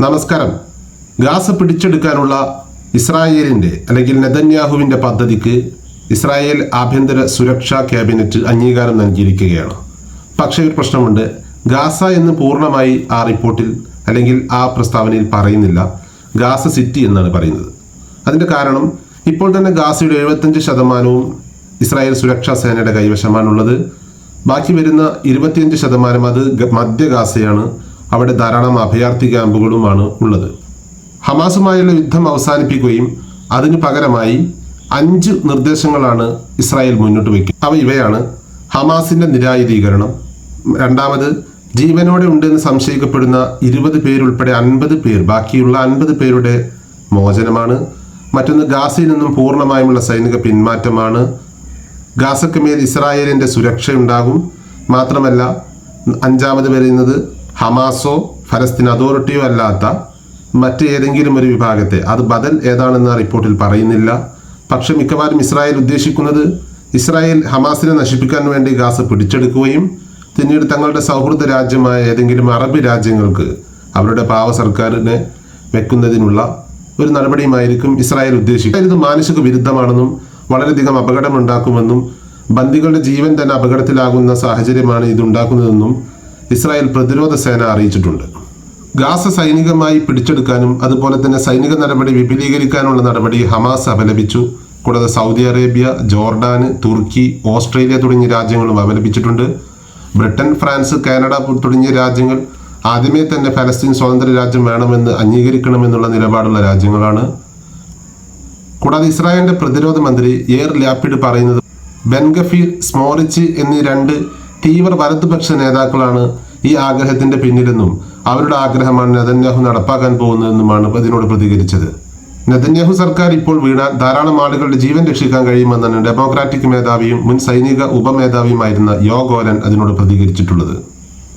നമസ്കാരം. ഗാസ പിടിച്ചെടുക്കാനുള്ള ഇസ്രായേലിന്റെ അല്ലെങ്കിൽ നെതന്യാഹുവിന്റെ പദ്ധതിക്ക് ഇസ്രായേൽ ആഭ്യന്തര സുരക്ഷാ ക്യാബിനറ്റ് അംഗീകാരം നൽകിയിരിക്കുകയാണ്. പക്ഷേ ഒരു പ്രശ്നമുണ്ട്. ഗാസ എന്ന് പൂർണമായി ആ റിപ്പോർട്ടിൽ അല്ലെങ്കിൽ ആ പ്രസ്താവനയിൽ പറയുന്നില്ല. ഗാസ സിറ്റി എന്നാണ് പറയുന്നത്. അതിന്റെ കാരണം ഇപ്പോൾ തന്നെ ഗാസയുടെ എഴുപത്തഞ്ച് ശതമാനവും ഇസ്രായേൽ സുരക്ഷാ സേനയുടെ കൈവശമാണുള്ളത്. ബാക്കി വരുന്ന ഇരുപത്തിയഞ്ച് ശതമാനം അത് മധ്യ ഗാസയാണ്. അവിടെ ധാരാളം അഭയാർത്ഥി ക്യാമ്പുകളുമാണ് ഉള്ളത്. ഹമാസുമായുള്ള യുദ്ധം അവസാനിപ്പിക്കുകയും അതിനു പകരമായി അഞ്ച് നിർദ്ദേശങ്ങളാണ് ഇസ്രായേൽ മുന്നോട്ട് വയ്ക്കുക അവ ഇവയാണ്. ഹമാസിന്റെ നിരായുധീകരണം. രണ്ടാമത് ജീവനോടെ ഉണ്ടെന്ന് സംശയിക്കപ്പെടുന്ന ഇരുപത് പേരുൾപ്പെടെ അൻപത് പേർ ബാക്കിയുള്ള അൻപത് പേരുടെ മോചനമാണ്. മറ്റൊന്ന് ഗാസയിൽ നിന്നും പൂർണമായുമുള്ള സൈനിക പിന്മാറ്റമാണ്. ഗാസക്ക് മേൽ ഇസ്രായേലിന്റെ സുരക്ഷയുണ്ടാകും. മാത്രമല്ല അഞ്ചാമത് വരുന്നത് ഹമാസോ ഫലസ്തീൻ അതോറിറ്റിയോ അല്ലാത്ത മറ്റ് ഏതെങ്കിലും ഒരു വിഭാഗത്തെ. അത് ബദൽ ഏതാണെന്ന് റിപ്പോർട്ടിൽ പറയുന്നില്ല. പക്ഷെ മിക്കവാറും ഇസ്രായേൽ ഉദ്ദേശിക്കുന്നത് ഇസ്രായേൽ ഹമാസിനെ നശിപ്പിക്കാൻ വേണ്ടി ഗാസ് പിടിച്ചെടുക്കുകയും പിന്നീട് തങ്ങളുടെ സൗഹൃദ രാജ്യമായ ഏതെങ്കിലും അറബ് രാജ്യങ്ങൾക്ക് അവരുടെ പാവ സർക്കാരിനെ വെക്കുന്നതിനുള്ള ഒരു നടപടിയുമായിരിക്കും ഇസ്രായേൽ ഉദ്ദേശിക്കുന്നത്. ഇത് മാനുഷിക വിരുദ്ധമാണെന്നും വളരെയധികം അപകടമുണ്ടാക്കുമെന്നും ബന്ദികളുടെ ജീവൻ തന്നെ അപകടത്തിലാകുന്ന സാഹചര്യമാണ് ഇതുണ്ടാക്കുന്നതെന്നും ഇസ്രായേൽ പ്രതിരോധ സേന അറിയിച്ചിട്ടുണ്ട്. ഗാസ സൈനികമായി പിടിച്ചെടുക്കാനും അതുപോലെ തന്നെ സൈനിക നടപടി വിപുലീകരിക്കാനുള്ള നടപടി ഹമാസ് അപലപിച്ചു. കൂടാതെ സൗദി അറേബ്യ ജോർഡാന് തുർക്കി ഓസ്ട്രേലിയ തുടങ്ങിയ രാജ്യങ്ങളും അപലപിച്ചിട്ടുണ്ട്. ബ്രിട്ടൻ ഫ്രാൻസ് കാനഡ തുടങ്ങിയ രാജ്യങ്ങൾ ആദ്യമേ തന്നെ ഫലസ്തീൻ സ്വതന്ത്ര രാജ്യം വേണമെന്ന് അംഗീകരിക്കണമെന്നുള്ള നിലപാടുള്ള രാജ്യങ്ങളാണ്. കൂടാതെ ഇസ്രായേലിന്റെ പ്രതിരോധ മന്ത്രി എയർ ലാപ്പിഡ് പറയുന്നത് ബെൻഗഫീർ സ്മോറിച്ച് എന്നീ രണ്ട് തീവ്ര വലതുപക്ഷ നേതാക്കളാണ് ഈ ആഗ്രഹത്തിന്റെ പിന്നിലെന്നും അവരുടെ ആഗ്രഹമാണ് നെതന്യാഹു നടപ്പാക്കാൻ പോകുന്നതെന്നുമാണ് ഇതിനോട് പ്രതികരിച്ചത്. നെതന്യാഹു സർക്കാർ ഇപ്പോൾ വീണാൽ ധാരാളം ആളുകളുടെ ജീവൻ രക്ഷിക്കാൻ കഴിയുമെന്നാണ് ഡെമോക്രാറ്റിക് മേധാവിയും മുൻ സൈനിക ഉപമേധാവിയുമായിരുന്ന യോ ഗോലൻ അതിനോട് പ്രതികരിച്ചിട്ടുള്ളത്.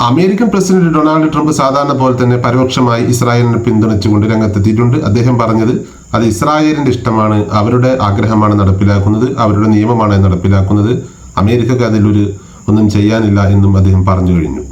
അമേരിക്കൻ പ്രസിഡന്റ് ഡൊണാൾഡ് ട്രംപ് സാധാരണ പോലെ തന്നെ പരോക്ഷമായി ഇസ്രായേലിനെ പിന്തുണച്ചുകൊണ്ട് രംഗത്തെത്തിയിട്ടുണ്ട്. അദ്ദേഹം പറഞ്ഞത് അത് ഇസ്രായേലിന്റെ ഇഷ്ടമാണ്. അവരുടെ ആഗ്രഹമാണ് നടപ്പിലാക്കുന്നത്. അവരുടെ നിയമമാണ് നടപ്പിലാക്കുന്നത്. അമേരിക്കക്ക് അതിലൊരു ഒന്നും ചെയ്യാനില്ല എന്നും അദ്ദേഹം പറഞ്ഞു കഴിഞ്ഞു.